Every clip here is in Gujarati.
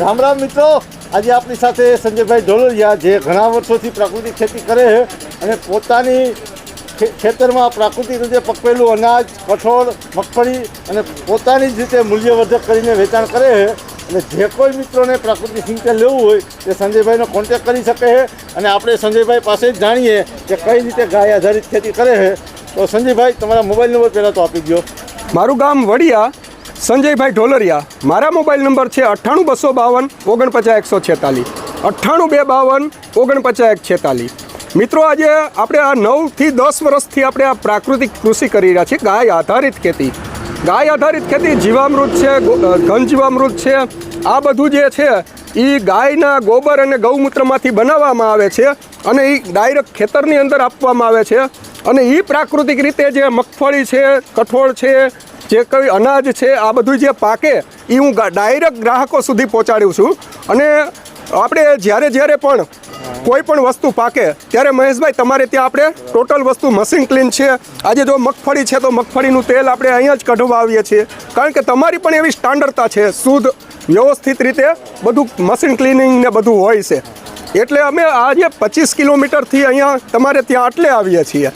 રામ રામ મિત્રો. આજે આપણી સાથે સંજયભાઈ ઢોલરિયા, જે ઘણા વર્ષોથી પ્રાકૃતિક ખેતી કરે છે અને પોતાની ખેતરમાં પ્રાકૃતિક રીતે પકવેલું અનાજ, કઠોળ, મગફળી અને પોતાની જ રીતે મૂલ્યવર્ધક કરીને વેચાણ કરે છે. અને જે કોઈ મિત્રોને પ્રાકૃતિક સિંચાઈ લેવું હોય, તે સંજયભાઈનો કોન્ટેક કરી શકે છે. અને આપણે સંજયભાઈ પાસે જ જાણીએ કે કઈ રીતે ગાય આધારિત ખેતી કરે છે. તો સંજયભાઈ, તમારા મોબાઈલ નંબર પહેલાં તો આપી દો મારું ગામ વડિયા સંજયભાઈ ઢોલરિયા, મારા મોબાઈલ નંબર છે અઠ્ઠાણું બસો બાવન ઓગણપચાસ એકસો છેતાલીસ. અઠ્ઠાણું બે બાવન ઓગણપચાસ એક છેતાલીસ. મિત્રો, આજે આપણે આ નવથી દસ વર્ષથી આપણે આ પ્રાકૃતિક કૃષિ કરી રહ્યા છીએ ગાય આધારિત ખેતી. ગાય આધારિત ખેતી જીવામૃત છે ઘન જીવામૃત છે. આ બધું જે છે, એ ગાયના ગોબર અને ગૌમૂત્રમાંથી બનાવવામાં આવે છે અને એ ડાયરેક્ટ ખેતરની અંદર આપવામાં આવે છે. અને એ પ્રાકૃતિક રીતે જે મગફળી છે, કઠોળ છે જે કંઈ અનાજ છે, આ બધું જે પાકે એ હું ડાયરેક્ટ ગ્રાહકો સુધી પહોંચાડું છું. અને આપણે જ્યારે જ્યારે પણ કોઈ પણ વસ્તુ પાકે, ત્યારે મહેશભાઈ, તમારે ત્યાં આપણે ટોટલ વસ્તુ મશીન ક્લીન છે. આજે જો મગફળી છે, તો મગફળીનું તેલ આપણે અહીંયા જ કઢવા આવીએ છીએ. કારણ કે તમારી પણ એવી સ્ટાન્ડર્ડતા છે, શુદ્ધ, વ્યવસ્થિત રીતે બધું મશીન ક્લિનિંગ ને બધું હોય છે. એટલે અમે આજે પચીસ કિલોમીટરથી અહીંયા તમારે ત્યાં આટલે આવીએ છીએ.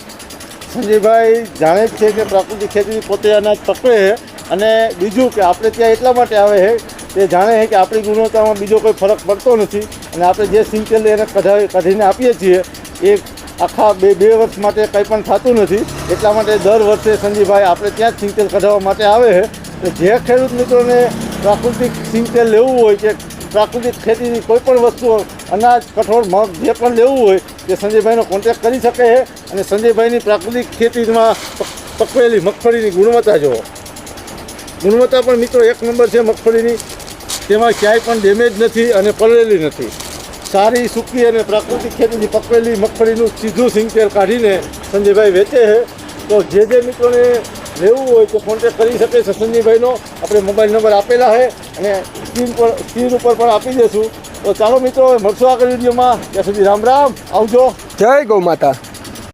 સંજયભાઈ જાણે જ છે કે પ્રાકૃતિક ખેતી પોતે અનાજ પકવે છે. અને બીજું કે આપણે ત્યાં એટલા માટે આવે છે તે જાણે છે કે આપણી ગુણવત્તામાં બીજો કોઈ ફરક પડતો નથી. અને આપણે જે સિંચેલ એને કઢાવી કાઢીને આપીએ છીએ, એ આખા બે બે વર્ષ માટે કંઈ પણ થતું નથી. એટલા માટે દર વર્ષે સંજયભાઈ આપણે ત્યાં જ સિંચેલ કઢાવવા માટે આવે છે. જે ખેડૂત મિત્રોને પ્રાકૃતિક સિંચેલ લેવું હોય કે પ્રાકૃતિક ખેતીની કોઈ પણ વસ્તુ અનાજ, કઠોળ, મગ જે પણ લેવું હોય તે સંજયભાઈનો કોન્ટેક કરી શકે છે અને સંજયભાઈની પ્રાકૃતિક ખેતીમાં પકવેલી મગફળીની ગુણવત્તા જુઓ. ગુણવત્તા પણ મિત્રો એક નંબર છે મગફળીની. તેમાં ક્યાંય પણ ડેમેજ નથી અને પલળેલી નથી. સારી, સૂકી અને પ્રાકૃતિક ખેતીની પકવેલી મગફળીનું સીધું સિંગતેલ કાઢીને સંજયભાઈ વેચે છે. તો જે જે મિત્રોને લેવું હોય તો કોન્ટેક કરી શકે છે સંજયભાઈનો. આપણે મોબાઈલ નંબર આપેલા છે અને સ્ક્રીન પર, સ્ક્રીન ઉપર પણ આપી દઈશું. તો ચાલો મિત્રો મળશું આગળ વિડીયોમાં. ત્યાં સુધી રામ રામ. આવજો. જય ગૌ માતા.